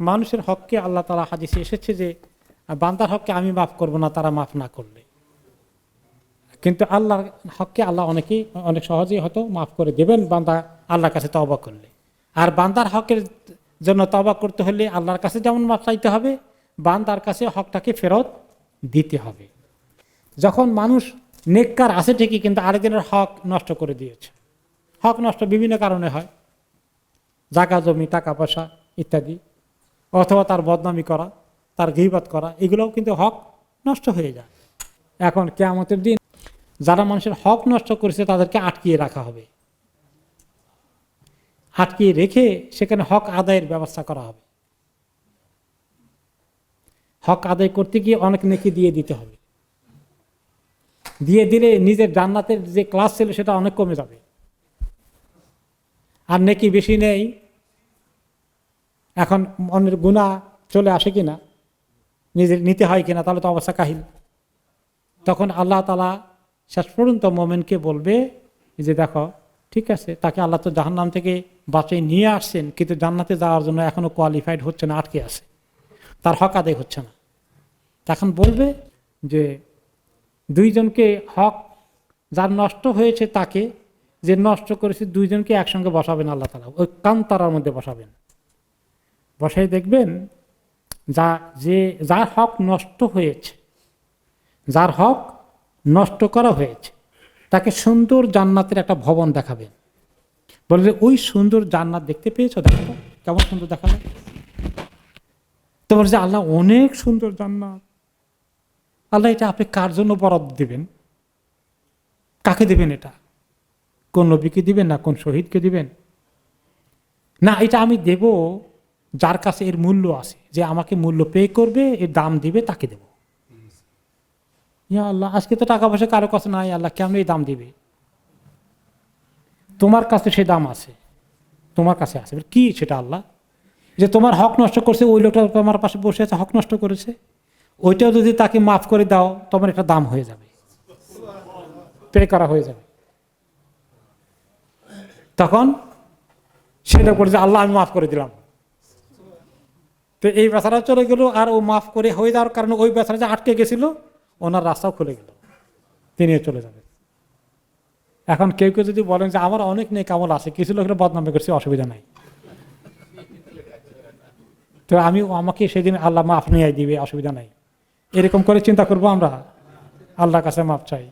মানুষের হককে আল্লাহ তালা হাদিসে এসেছে যে বান্দার হককে আমি মাফ করব না, তারা মাফ না করলে। কিন্তু আল্লাহর হককে আল্লাহ অনেকেই, অনেক সহজেই হয়তো মাফ করে দেবেন, বান্দা আল্লাহর কাছে তবা করলে। আর বান্দার হকের জন্য তবা করতে হলে আল্লাহর কাছে যেমন মাফ চাইতে হবে, বান্দার কাছে হকটাকে ফেরত দিতে হবে। যখন মানুষ নেককার আছে ঠিকই, কিন্তু আরেকজনের হক নষ্ট করে দিয়েছে। হক নষ্ট বিভিন্ন কারণে হয়। জাগা জমি, টাকা, পয়সা ইত্যাদি। অথবা তার বদনামি করা, তার গিবাদ করা, এগুলোও কিন্তু হক নষ্ট হয়ে যায়। এখন কেয়ামতের দিন যারা মানুষের হক নষ্ট করেছে তাদেরকে আটকিয়ে রাখা হবে। আটকিয়ে রেখে সেখানে হক আদায়ের ব্যবস্থা করা হবে। হক আদায় করতে গিয়ে অনেক নেকি দিয়ে দিতে হবে। দিয়ে দিলে নিজের জান্নাতের যে ক্লাস ছিল সেটা অনেক কমে যাবে। আর নেকি বেশি নেই এখন অন্যের গুণা চলে আসে কিনা? নিজের নিতে হয় কিনা? তাহলে তো অবস্থা কাহিল। তখন আল্লাহ তালা শেষ পর্যন্ত মোমেনকে বলবে যে, দেখো, ঠিক আছে, তাকে আল্লাহ তো জাহান্নাম থেকে বাঁচিয়ে নিয়ে আসছেন, কিন্তু জান্নাতে যাওয়ার জন্য এখনও কোয়ালিফাইড হচ্ছে না, আটকে আছে। তার হক আদায় হচ্ছে না। তখন বলবে যে, দুইজনকে হক যার নষ্ট হয়েছে তাকে, যে নষ্ট করেছে দুইজনকে একসঙ্গে বসাবেন আল্লাহ তালা ওই কান্তারার মধ্যে বসাবেন। বসাই দেখবেন, যা, যে, যার হক নষ্ট হয়েছে, যার হক নষ্ট করা হয়েছে, তাকে সুন্দর জান্নাতের একটা ভবন দেখাবেন। বলবে ওই সুন্দর জান্নাত দেখতে পেয়েছ? দেখো কেমন সুন্দর দেখাবে তো বলছে আল্লাহ অনেক সুন্দর জান্নাত। আল্লাহ এটা আপনি কার জন্য বরাদ্দ দেবেন? কাকে দেবেন এটা? কোন নবীকে দিবেন না কোন শহীদকে দিবেন? না, এটা আমি দেব যার কাছে এর মূল্য আছে, যে আমাকে মূল্য পে করবে, এর দাম দিবে, তাকে দেব। ইয়া আল্লাহ, আজকে তো টাকা পয়সা কারও কাছে নাই, আল্লাহ কেমন এই দাম দিবে? তোমার কাছে সে দাম আছে, তোমার কাছে আছে। কি সেটা আল্লাহ? যে তোমার হক নষ্ট করছে, ওই লোকটা তোমার পাশে বসে আছে, হক নষ্ট করেছে। ওইটাও যদি তাকে মাফ করে দাও, তোমার একটা দাম হয়ে যাবে। পে করা হয়ে যাবে। তখন সেটা করে যে আল্লাহ, আমি মাফ করে দিলাম। তো এই বেচারা চলে গেল আর ও মাফ করে হয়ে যাওয়ার কারণে ওই বেচারা যে আটকে গেছিল, ওনার রাস্তাও খুলে গেল। তিনিও চলে যাবেন। এখন কেউ কেউ যদি বলেন যে আমার অনেক নেই কামল আছে, কিছু লোকের বদনামে করছি, অসুবিধা নাই। তো আমি আমাকে সেদিন আল্লাহ মাফ নিয়ে দিবে, অসুবিধা নাই। এরকম করে চিন্তা করব আমরা। আল্লাহর কাছে মাফ চাই।